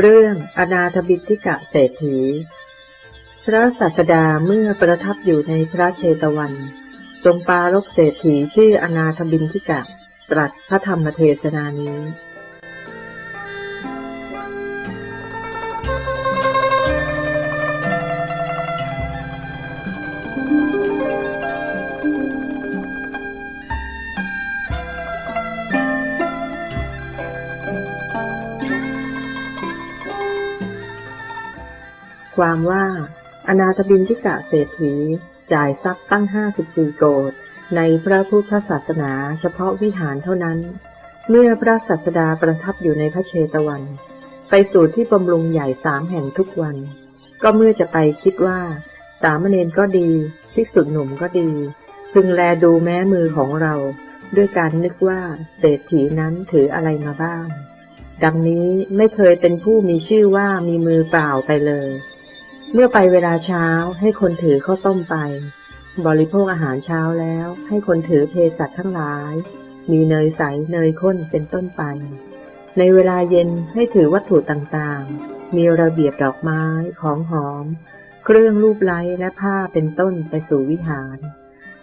เรื่องอนาถบินทิกะเศรษฐี พระศาสดาเมื่อประทับอยู่ในพระเชตวัน ทรงปารกเศรษฐีชื่ออนาถบินทิกะ ตรัสพระธรรมเทศนานี้ ความว่าอนาถบินทิกะเศรษฐีจ่ายทรัพย์ตั้งห้าสิบสี่โกดในพระพุทธศาสนาเฉพาะวิหารเท่านั้น เมื่อพระศาสดาประทับอยู่ในพระเชตวัน ไปสู่ที่บำรุงใหญ่สามแห่งทุกวัน ก็เมื่อจะไปคิดว่า สามเณรก็ดีภิกษุหนุ่มก็ดี พึงแลดูแม้มือของเรา ด้วยการนึกว่าเศรษฐีนั้นถืออะไรมาบ้าง ดังนี้ไม่เคยเป็นผู้มีชื่อว่ามีมือเปล่าไปเลย เมื่อไปเวลาเช้าให้คนถือข้าวต้มไป บริโภคอาหารเช้าแล้ว ให้คนถือเภสัชทั้งหลาย มีเนยใสเนยข้นเป็นต้นไป ในเวลาเย็นให้ถือวัตถุต่างๆ มีระเบียบดอกไม้ของหอม เครื่องรูปไล้และผ้าเป็นต้นไปสู่วิหาร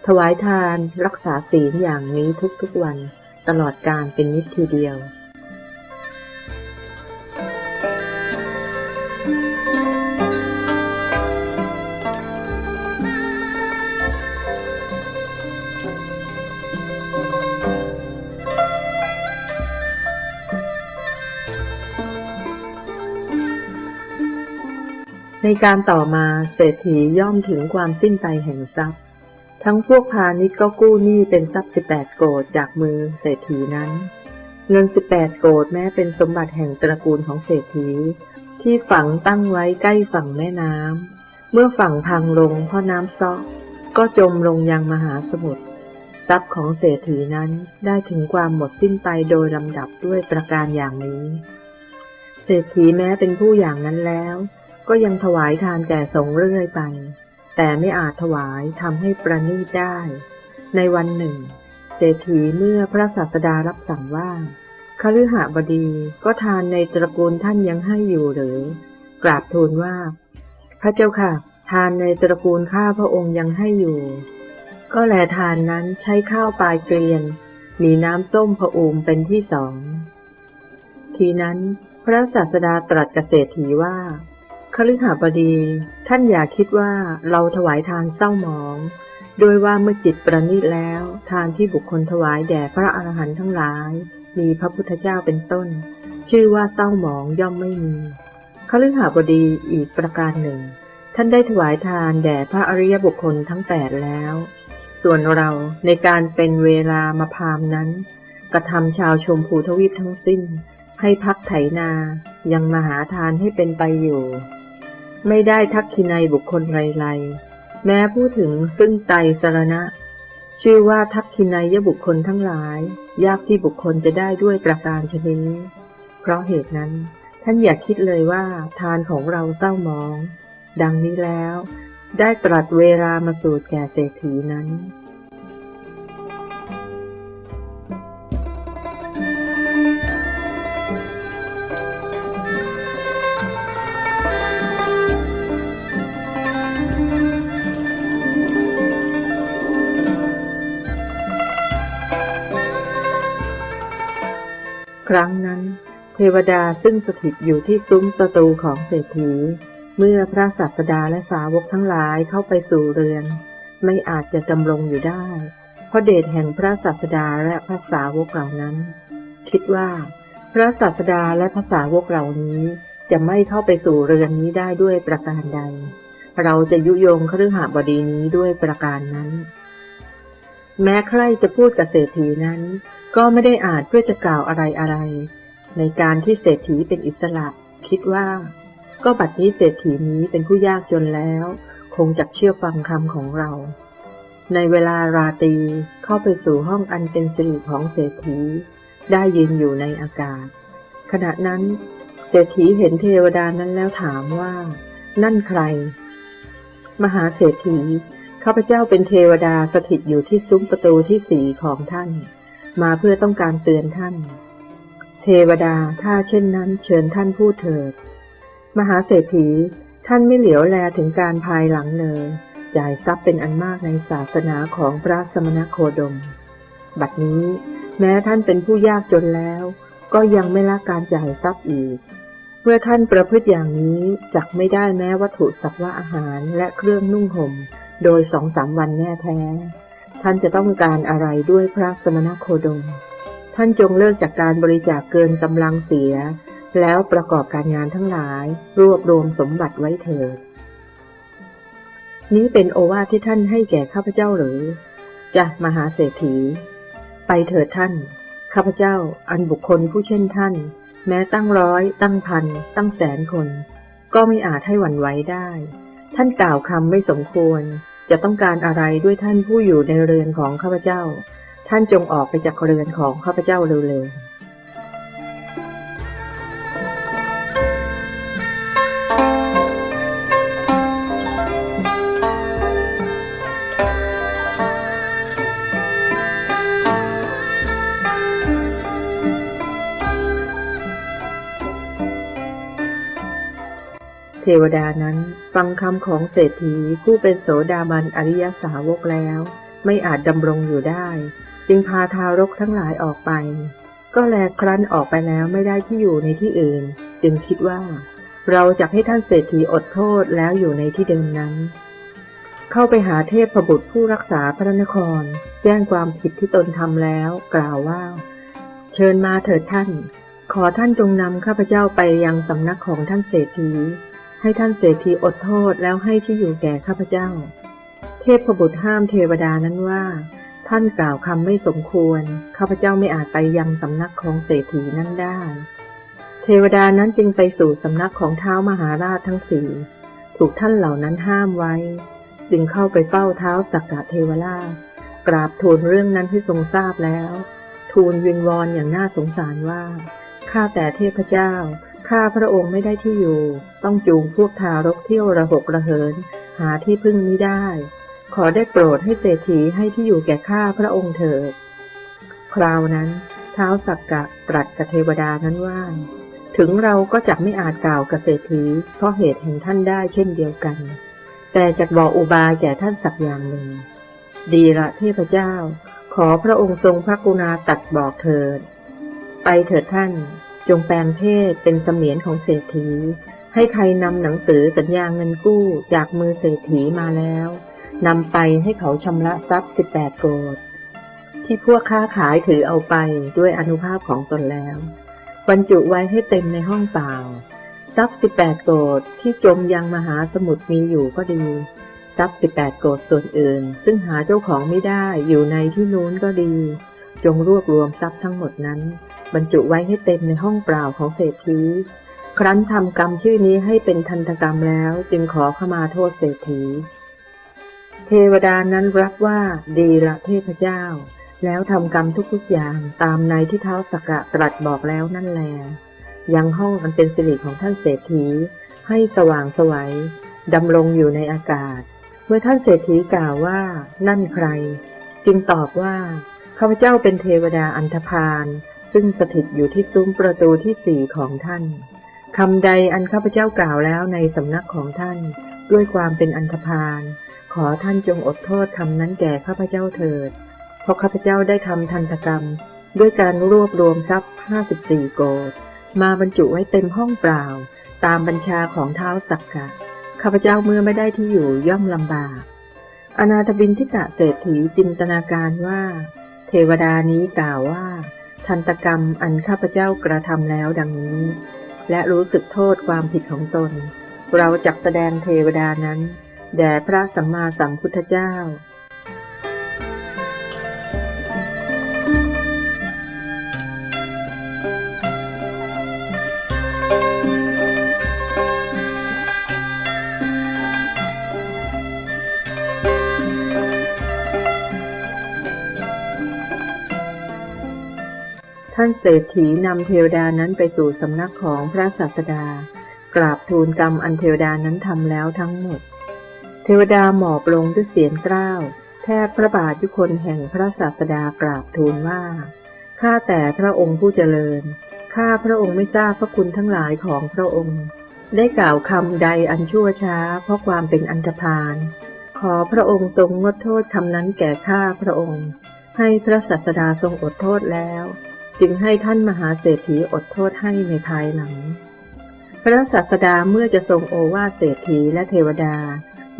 ถวายทานรักษาศีลอย่างนี้ทุกๆวัน ตลอดการเป็นนิจทีเดียว ในการต่อมาเศรษฐีย่อมถึงความสิ้นไปแห่งทรัพย์ ทั้งพวกพาณิชย์ก็กู้หนี้เป็นทรัพย์สิบแปดโกดจากมือเศรษฐีนั้น เงินสิบแปดโกดแม้เป็นสมบัติแห่งตระกูลของเศรษฐี ที่ฝังตั้งไว้ใกล้ฝั่งแม่น้ำ เมื่อฝั่งพังลงเพราะน้ำซอกก็จมลงยังมหาสมุทรทรัพย์ของเศรษฐีนั้นได้ถึงความหมดสิ้นไปโดยลำดับด้วยประการอย่างนี้ เศรษฐีแม้เป็นผู้อย่างนั้นแล้ว ก็ยังถวายทานแก่สงเรื่อยไป แต่ไม่อาจถวายทำให้ประณีตได้ ในวันหนึ่ง เศรษฐีเมื่อพระศาสดารับสั่งว่าคฤหบดีก็ทานในตระกูลท่านยังให้อยู่หรือกราบทูลว่า พระเจ้าค่ะ ทานในตระกูลข้าพระองค์ยังให้อยู่ ก็แลทานนั้นใช้ข้าวปลายเกลียน มีน้ำส้มผอูมเป็นที่สอง ทีนั้นพระศาสดาตรัสกับเศรษฐีว่า คฤหบดี ท่านอย่าคิดว่าเราถวายทานเศร้าหมอง โดยว่าเมื่อจิตประณีตแล้ว ทานที่บุคคลถวายแด่พระอรหันต์ทั้งหลาย มีพระพุทธเจ้าเป็นต้น ชื่อว่าเศร้าหมองย่อมไม่มีคฤหบดีอีกประการหนึ่ง ท่านได้ถวายทานแด่พระอริยบุคคลทั้งแปดแล้ว ส่วนเราในการเป็นเวลามาพามนั้น กระทำชาวชมพูทวีปทั้งสิ้น ให้พักไถนา ยังมาหาทานให้เป็นไปอยู่ ไม่ได้ทักคินัยบุคคลไรๆแม้พูดถึงซึ่งไตสรณะ ชื่อว่าทักคินัยยบุคคลทั้งหลาย ยากที่บุคคลจะได้ด้วยประการชนิดนี้ เพราะเหตุนั้น ท่านอย่าคิดเลยว่าทานของเราเศร้ามอง ดังนี้แล้ว ได้ตรัสเวลามาสูตรแก่เศรษฐีนั้น ครั้งนั้น เทวดาซึ่งสถิตอยู่ที่ซุ้มประตูของเศรษฐี เมื่อพระศาสดาและสาวกทั้งหลายเข้าไปสู่เรือน ไม่อาจจะดำรงอยู่ได้ เพราะเดชแห่งพระศาสดาและพระสาวกเหล่านั้น คิดว่า พระศาสดาและพระสาวกเหล่านี้จะไม่เข้าไปสู่เรือนนี้ได้ด้วยประการใด เราจะยุยงคฤหบดีนี้ด้วยประการนั้น แม้ใครจะพูดกับเศรษฐีนั้น ก็ไม่ได้อาจเพื่อจะกล่าวอะไรอะไร ในการที่เศรษฐีเป็นอิสระ คิดว่า ก็บัดนี้เศรษฐีนี้เป็นผู้ยากจนแล้ว คงจะเชื่อฟังคำของเรา ในเวลาราตรีเข้าไปสู่ห้องอันเป็นสิริของเศรษฐี ได้ยืนอยู่ในอากาศ ขณะนั้นเศรษฐีเห็นเทวดานั้นแล้วถามว่า นั่นใคร มหาเศรษฐี ข้าพเจ้าเป็นเทวดาสถิตอยู่ที่ซุ้มประตูที่สี่ของท่าน มาเพื่อต้องการเตือนท่าน เทวดาถ้าเช่นนั้นเชิญท่านพูดเถิด มหาเศรษฐีท่านไม่เหลียวแลถึงการภายหลังเลยจ่ายทรัพย์เป็นอันมากในศาสนาของพระสมณโคดม บัดนี้แม้ท่านเป็นผู้ยากจนแล้ว ก็ยังไม่ละการจ่ายทรัพย์อีก เมื่อท่านประพฤติอย่างนี้จักไม่ได้แม้วัตถุสัพวะอาหารและเครื่องนุ่งห่ม โดยสองสามวันแน่แท้ ท่านจะต้องการอะไรด้วยพระสมณโคดม ท่านจงเลิกจากการบริจาคเกินกำลังเสีย แล้วประกอบการงานทั้งหลาย รวบรวมสมบัติไว้เถิด นี้เป็นโอวาทที่ท่านให้แก่ข้าพเจ้าหรือจะมหาเศรษฐี ไปเถิดท่าน ข้าพเจ้าอันบุคคลผู้เช่นท่าน แม้ตั้งร้อย ตั้งพัน ตั้งแสนคน ก็ไม่อาจให้หวั่นไหวได้ ท่านกล่าวคำไม่สมควร จะต้องการอะไรด้วยท่านผู้อยู่ในเรือนของข้าพเจ้า ท่านจงออกไปจากเรือนของข้าพเจ้าเร็วๆ วดานั้น ฟังคำของเศรษฐีผู้เป็นโสดาบันอริยสาวกแล้ว ไม่อาจดำรงอยู่ได้ จึงพาทารกทั้งหลายออกไป ก็แลครั้นออกไปแล้วไม่ได้ที่อยู่ในที่อื่น จึงคิดว่า เราจะให้ท่านเศรษฐีอดโทษแล้วอยู่ในที่เดิมนั้น เข้าไปหาเทพบุตรผู้รักษาพระนคร แจ้งความผิดที่ตนทำแล้ว กล่าวว่า เชิญมาเถิดท่านขอท่านจงนำข้าพเจ้าไปยังสำนักของท่านเศรษฐี ให้ท่านเศรษฐีอดโทษแล้วให้ที่อยู่แก่ข้าพเจ้า เทพบุตรห้ามเทวดานั้นว่า ท่านกล่าวคำไม่สมควร ข้าพเจ้าไม่อาจไปยังสำนักของเศรษฐีนั้นได้ เทวดานั้นจึงไปสู่สำนักของเท้ามหาราชทั้งสี่ถูกท่านเหล่านั้นห้ามไว้ จึงเข้าไปเฝ้าเท้าสักกะเทวราช กราบทูลเรื่องนั้นให้ทรงทราบแล้ว ทูลวิงวอนอย่างน่าสงสารว่าข้าแต่เทพเจ้า ข้าพระองค์ไม่ได้ที่อยู่ ต้องจูงพวกทารกเที่ยวระหกระเหิน หาที่พึ่งไมิได้ ขอได้โปรดให้เศรษฐีให้ที่อยู่แก่ข้าพระองค์เถิด คราวนั้น เท้าสักกะตรัสกับเทวดานั้นว่า ถึงเราก็จักไม่อาจกล่าวกับเศรษฐี เพราะเหตุแห่งท่านได้เช่นเดียวกัน แต่จักบอกอุบายแก่ท่านสักอย่างหนึ่ง ดีละเทพเจ้า ขอพระองค์ทรงพระกรุณาตัดบอกเถิด ไปเถิดท่าน จงแปลงเพศเป็นเสมียนของเศรษฐี ให้ใครนำหนังสือสัญญาเงินกู้จากมือเศรษฐีมาแล้วนำไปให้เขาชำระทรัพย์18โกดที่พวกค้าขายถือเอาไปด้วยอนุภาพของตนแล้วบรรจุไว้ให้เต็มในห้องเปล่า ทรัพย์18โกดที่จมยังมหาสมุทรมีอยู่ก็ดี ทรัพย์18โกดส่วนอื่น ซึ่งหาเจ้าของไม่ได้อยู่ในที่นู้นก็ดี จงรวบรวมทรัพย์ทั้งหมดนั้น บรรจุไว้ให้เต็มในห้องเปล่าของเศรษฐี ครั้นทำกรรมชื่อนี้ให้เป็นทันตกรรมแล้วจึงขอขมาโทษเศรษฐี เทวดานั้นรับว่าดีละเทพเจ้า แล้วทำกรรมทุกๆอย่างตามในที่เท้าสักกะตรัสบอกแล้วนั่นแล ยังห้องอันเป็นสิริของท่านเศรษฐี ให้สว่างไสวัยดำรงอยู่ในอากาศ เมื่อท่านเศรษฐีกล่าวว่า นั่นใคร จึงตอบว่าข้าพเจ้าเป็นเทวดาอันธพาล ซึ่งสถิตอยู่ที่ซุ้มประตูที่สี่ของท่านคำใดอันข้าพเจ้ากล่าวแล้วในสำนักของท่าน ด้วยความเป็นอันธพาลขอท่านจงอดโทษคำนั้นแก่ข้าพเจ้าเถิด เพราะข้าพเจ้าได้ทำทันตกรรม ด้วยการรวบรวมทรัพย์ 54 โกดมาบรรจุไว้เต็มห้องเปล่า ตามบัญชาของเท้าสักกะข้าพเจ้าเมื่อไม่ได้ที่อยู่ย่อมลำบาก อนาถบินทิกะเศรษฐีจินตนาการว่า เทวดานี้กล่าวว่า ทันตกรรมอันข้าพเจ้ากระทำแล้วดังนี้ และรู้สึกโทษความผิดของตน เราจักแสดงเทวดานั้น แด่พระสัมมาสัมพุทธเจ้า ท่านเศรษฐีนำเทวดานั้นไปสู่สำนักของพระศาสดา กราบทูลกรรมอันเทวดานั้นทำแล้วทั้งหมด เทวดาหมอบลงด้วยเสียงกล้าว แทบพระบาทยุคนแห่งพระศาสดากราบทูลว่า ข้าแต่พระองค์ผู้เจริญ ข้าพระองค์ไม่ทราบพระคุณทั้งหลายของพระองค์ ได้กล่าวคำใดอันชั่วช้า เพราะความเป็นอันธพาล ขอพระองค์ทรงงดโทษคำนั้นแก่ข้าพระองค์ ให้พระศาสดาทรงอดโทษแล้ว จึงให้ท่านมหาเศรษฐีอดโทษให้ในภายหลัง พระศาสดาเมื่อจะทรงโอวาเศรษฐีและเทวดา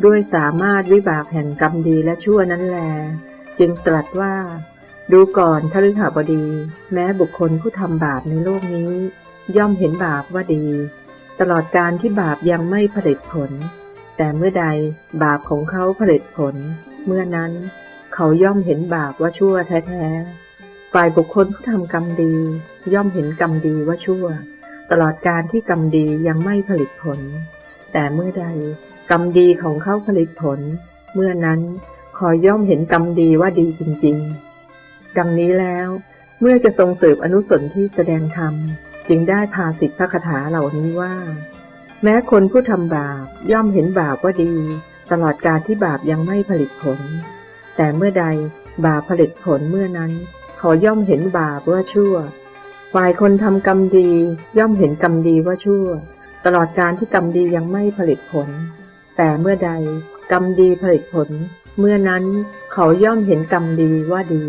ด้วยสามารถวิบากแห่งกรรมดีและชั่วนั้นแล จึงตรัสว่า ดูก่อนทฤหบดี แม้บุคคลผู้ทำบาปในโลกนี้ ย่อมเห็นบาปว่าดี ตลอดการที่บาปยังไม่ผลิตผล แต่เมื่อใดบาปของเขาผลิตผล เมื่อนั้น เขาย่อมเห็นบาปว่าชั่วแท้ๆ ฝ่ายบุคคลผู้ทำกรรมดี ย่อมเห็นกรรมดีว่าชั่ว ตลอดการที่กรรมดียังไม่ผลิตผล แต่เมื่อใดกรรมดีของเขาผลิตผล เมื่อนั้นขอย่อมเห็นกรรมดีว่าดีจริง ๆ ดังนี้แล้วเมื่อจะทรงสืบอนุสนที่แสดงธรรม จึงได้พาสิทธิพระคาถาเหล่านี้ว่า แม้คนผู้ทำบาปย่อมเห็นบาปว่าดี ตลอดการที่บาปยังไม่ผลิตผล แต่เมื่อใดบาปผลิตผลเมื่อนั้น เขาย่อมเห็นบาปว่าชั่ว ฝ่ายคนทำกรรมดี ย่อมเห็นกรรมดีว่าชั่ว ตลอดการที่กรรมดียังไม่ผลิตผล แต่เมื่อใดกรรมดีผลิตผล เมื่อนั้นเขาย่อมเห็นกรรมดีว่าดี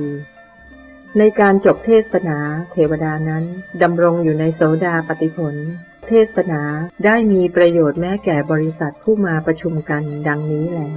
ในการจบเทศนาเทวดานั้นดำรงอยู่ในโสดาปฏิผล เทศนาได้มีประโยชน์แม้แก่บริษัทผู้มาประชุมกันดังนี้แหละ